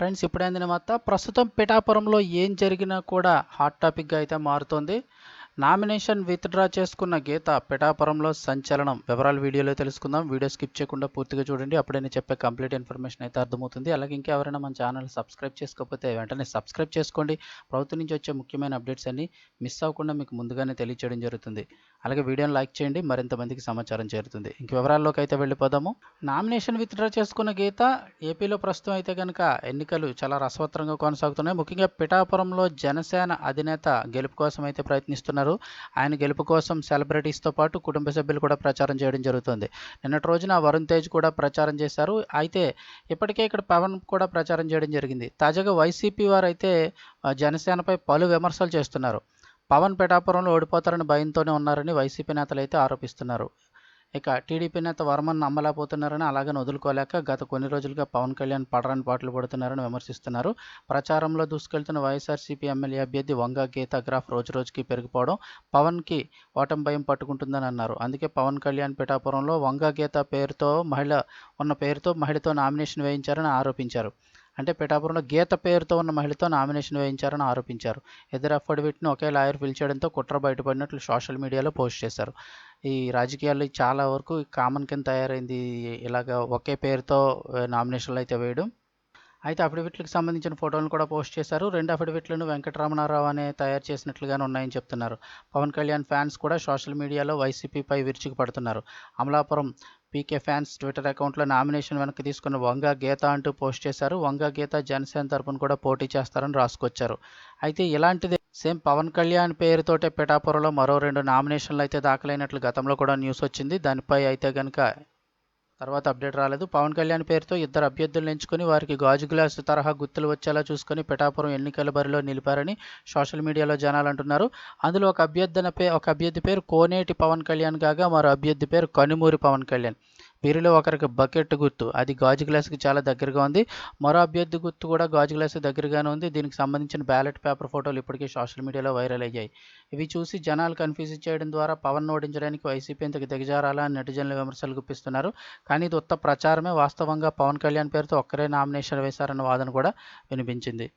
Friends ఇప్పుడైంది అందిన వార్త ప్రస్తుతం పిఠాపురంలో ఏం జరిగినా కూడా హాట్ టాపిక్గా అయితే మారుతోంది. నామినేషన్ విత్డ్రా చేసుకున్న గీత పిఠాపురంలో సంచలనం. వివరాలు వీడియోలో తెలుసుకుందాం. వీడియో స్కిప్ చేయకుండా పూర్తిగా చూడండి. అప్పుడే నేను చెప్పే కంప్లీట్ ఇన్ఫర్మేషన్ అయితే అర్థమవుతుంది. అలాగే ఇంకెవరైనా మన ఛానల్ సబ్స్క్రైబ్ చేసుకోకపోతే వెంటనే సబ్స్క్రైబ్ చేసుకోండి. ప్రభుత్వం నుంచి వచ్చే ముఖ్యమైన అప్డేట్స్ అన్ని మిస్ అవ్వకుండా మీకు ముందుగానే తెలియచేయడం జరుగుతుంది. అలాగే వీడియోని లైక్ చేయండి. మరింత మందికి సమాచారం చేరుతుంది. ఇంక వివరాల్లోకి అయితే వెళ్ళిపోదాము. నామినేషన్ విత్డ్రా చేసుకున్న గీత ఏపీలో ప్రస్తుతం అయితే కనుక ఎన్నికలు చాలా రసవత్తరంగా కొనసాగుతున్నాయి. ముఖ్యంగా పిఠాపురంలో జనసేన అధినేత గెలుపు కోసం అయితే ప్రయత్నిస్తున్నారు. ఆయన గెలుపు కోసం సెలబ్రిటీస్తో పాటు కుటుంబ సభ్యులు కూడా ప్రచారం చేయడం జరుగుతుంది. నిన్నటి రోజున వరుణ్ తేజ్ కూడా ప్రచారం చేశారు. అయితే ఇప్పటికే ఇక్కడ పవన్ కూడా ప్రచారం చేయడం జరిగింది. తాజాగా వైసీపీ వారు అయితే జనసేనపై పలు విమర్శలు చేస్తున్నారు. పవన్ పిఠాపురంలో ఓడిపోతారని భయంతోనే ఉన్నారని వైసీపీ నేతలు అయితే ఆరోపిస్తున్నారు. ఇక టీడీపీ నేత వర్మను నమ్మలేకపోతున్నారని అలాగని వదులుకోలేక గత కొన్ని రోజులుగా పవన్ కళ్యాణ్ పడరాని పాటలు పడుతున్నారని విమర్శిస్తున్నారు. ప్రచారంలో దూసుకెళ్తున్న వైఎస్ఆర్సీపీ ఎమ్మెల్యే అభ్యర్థి వంగ గీత గ్రాఫ్ రోజు రోజుకి పెరిగిపోవడం పవన్కి ఓటమి భయం పట్టుకుంటుందని అన్నారు. అందుకే పవన్ కళ్యాణ్ పిఠాపురంలో వంగ గీత పేరుతో మహిళ ఉన్న పేరుతో మహిళతో నామినేషన్ వేయించారని ఆరోపించారు. అంటే పిఠాపురంలో గీత పేరుతో ఉన్న మహిళతో నామినేషన్ వేయించారని ఆరోపించారు. ఇద్దరు అఫిడవిట్ను ఒకే లాయర్ పిలిచేయడంతో కుట్ర బయటపడినట్లు సోషల్ మీడియాలో పోస్ట్ చేశారు. ఈ రాజకీయాల్లో చాలా వరకు కామన్ కింద తయారైంది. ఇలాగ ఒకే పేరుతో నామినేషన్లు అయితే వేయడం అయితే అఫిడవిట్లకు సంబంధించిన ఫోటోలను కూడా పోస్ట్ చేశారు. రెండు అఫిడవిట్లను వెంకటరమణారావు అనే తయారు చేసినట్లుగానే ఉన్నాయని చెప్తున్నారు. పవన్ కళ్యాణ్ ఫ్యాన్స్ కూడా సోషల్ మీడియాలో వైసీపీపై విరుచుకుపడుతున్నారు అమలాపురం పీకే ఫ్యాన్స్ ట్విట్టర్ అకౌంట్లో నామినేషన్ వెనక్కి తీసుకున్న వంగ గీత అంటూ పోస్ట్ చేశారు. వంగ గీత జనసేన తరపున కూడా పోటీ చేస్తారని రాసుకొచ్చారు. అయితే ఇలాంటిది సేమ్ పవన్ కళ్యాణ్ పేరుతోటే పిఠాపురంలో మరో రెండు నామినేషన్లు అయితే దాఖలైనట్లు గతంలో కూడా న్యూస్ వచ్చింది. దానిపై అయితే కనుక తర్వాత అప్డేట్ రాలేదు. పవన్ కళ్యాణ్ పేరుతో ఇద్దరు అభ్యర్థులను ఎంచుకొని వారికి గాజు గ్లాసు తరహా గుర్తులు వచ్చేలా చూసుకొని పిఠాపురం ఎన్నికల బరిలో నిలిపారని సోషల్ మీడియాలో జనాలు అంటున్నారు. అందులో ఒక అభ్యర్థన పే ఒక అభ్యర్థి పేరు కోనేటి పవన్ కళ్యాణ్ కాగా మరో అభ్యర్థి పేరు కనుమూరి పవన్ కళ్యాణ్. వీరిలో ఒకరికి బకెట్ గుర్తు అది గాజు గ్లాసుకి చాలా దగ్గరగా ఉంది. మరో అభ్యర్థి గుర్తు కూడా గాజు గ్లాసు దగ్గరగానే ఉంది. దీనికి సంబంధించిన బ్యాలెట్ పేపర్ ఫోటోలు ఇప్పటికే సోషల్ మీడియాలో వైరల్ అయ్యాయి. ఇవి చూసి జనాలు కన్ఫ్యూజ్ చేయడం ద్వారా పవన్ ఓడించడానికి వైసీపీ ఇంతకు దిగజారాలా అని నెటిజన్లు విమర్శలు గుప్పిస్తున్నారు. కానీ ఇది ఉత్త ప్రచారమే. వాస్తవంగా పవన్ కళ్యాణ్ పేరుతో ఒక్కరే నామినేషన్ వేశారన్న వాదన కూడా వినిపించింది.